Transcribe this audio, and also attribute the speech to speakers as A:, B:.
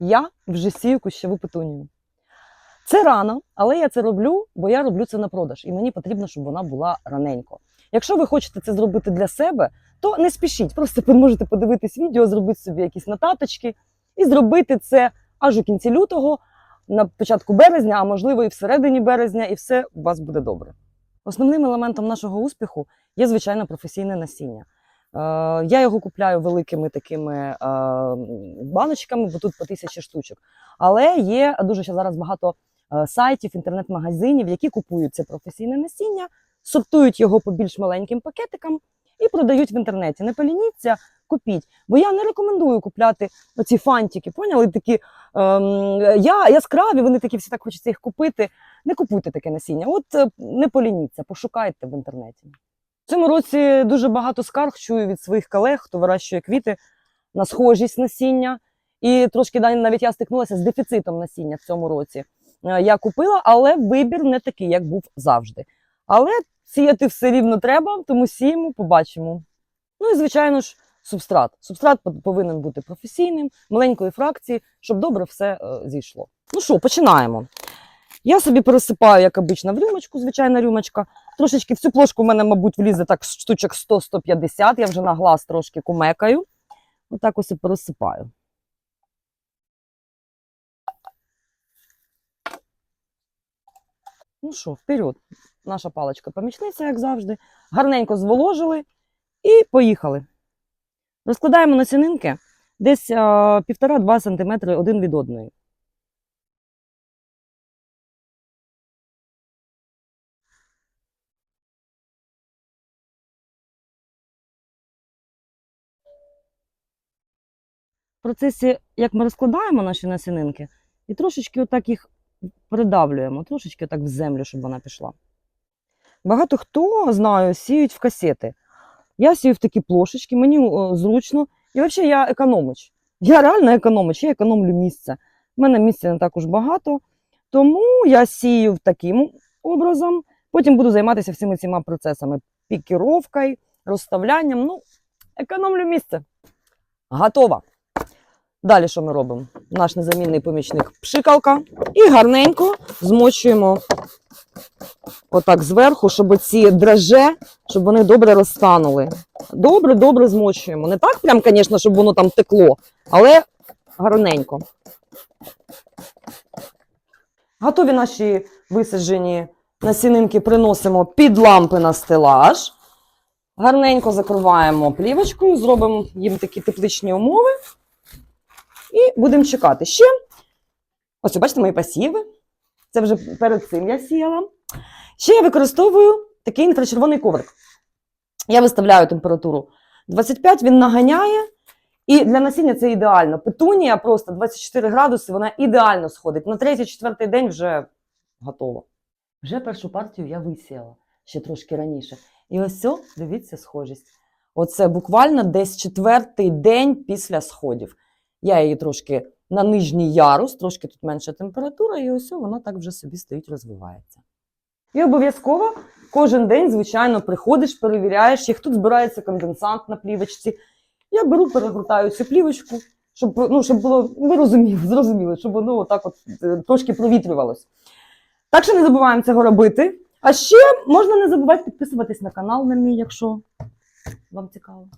A: я вже сію кущову петунію. Це рано, але я це роблю, бо я роблю це на продаж, і мені потрібно, щоб вона була раненько. Якщо ви хочете це зробити для себе, то не спішіть. Просто можете подивитись відео, зробити собі якісь нотаточки і зробити це аж у кінці лютого, на початку березня, а можливо і всередині березня, і все у вас буде добре. Основним елементом нашого успіху є, звичайно, професійне насіння. Е, Я його купляю великими такими е, баночками, бо тут по тисячі штучок. Але є дуже ще зараз багато е, сайтів, інтернет-магазинів, які купують це професійне насіння, сортують його по більш маленьким пакетикам і продають в інтернеті. Не полініться, купіть. Бо я не рекомендую купляти оці фантики, поняли? Такі ем, я, яскраві, вони такі всі так хочеться їх купити. Не купуйте таке насіння. От не полініться, пошукайте в інтернеті. Цьому році дуже багато скарг чую від своїх колег, хто вирощує квіти на схожість насіння. І трошки навіть я стикнулася з дефіцитом насіння в цьому році. Е, Я купила, але вибір не такий, як був завжди. Але сіяти все рівно треба, тому сіємо, побачимо. Ну і звичайно ж, субстрат. Субстрат повинен бути професійним, маленької фракції, щоб добре все е, зійшло. Ну що, починаємо. Я собі пересипаю, як обично, в рюмочку, звичайна рюмочка. Трошечки в цю плошку в мене, мабуть, влізе так штучок 100-150. Я вже на глаз трошки кумекаю. Отак ось і пересипаю. Ну що, вперед. Наша паличка-помічниця, як завжди. Гарненько зволожили і поїхали. Розкладаємо насінинки десь а, 1,5-2 см один від одної. Процесі, як ми розкладаємо наші насінинки, і трошечки отак їх придавлюємо, трошечки так в землю, щоб вона пішла. Багато хто знаю, сіють в касети. Я сію в такі плошечки, мені зручно. І взагалі я економич. Я реально економич, я економлю місце. У мене місця не так уж багато. Тому я сію таким образом. Потім буду займатися всіми цими процесами: пікіровкою, розставлянням. Ну, економлю місце. Готово. Далі що ми робимо? Наш незамінний помічник пшикалка. І гарненько змочуємо отак зверху, щоб ці драже, щоб вони добре розтанули. Добре, добре змочуємо. Не так, прям, звісно, щоб воно там текло, але гарненько. Готові наші висаджені насінинки приносимо під лампи на стелаж. Гарненько закриваємо плівочкою, зробимо їм такі тепличні умови. І будемо чекати. Ще, ось, бачите, мої пасіви. Це вже перед цим я сіяла. Ще я використовую такий інфрачервоний коврик. Я виставляю температуру 25, він наганяє. І для насіння це ідеально. Петунія просто 24 градуси, вона ідеально сходить. На третій-четвертий день вже готова. Вже першу партію я висіяла ще трошки раніше. І ось це, дивіться, схожість. Оце буквально десь четвертий день після сходів. Я її трошки на нижній ярус, трошки тут менша температура, і ось вона так вже собі стоїть, розвивається. І обов'язково кожен день, звичайно, приходиш, перевіряєш їх. Тут збирається конденсант на плівочці. Я беру, перегортаю цю плівочку, щоб, ну, щоб було, ви розуміли, зрозуміли, щоб воно отак от е, трошки провітрювалось. Так що не забуваємо цього робити. А ще можна не забувати підписуватись на канал на мій, якщо вам цікаво.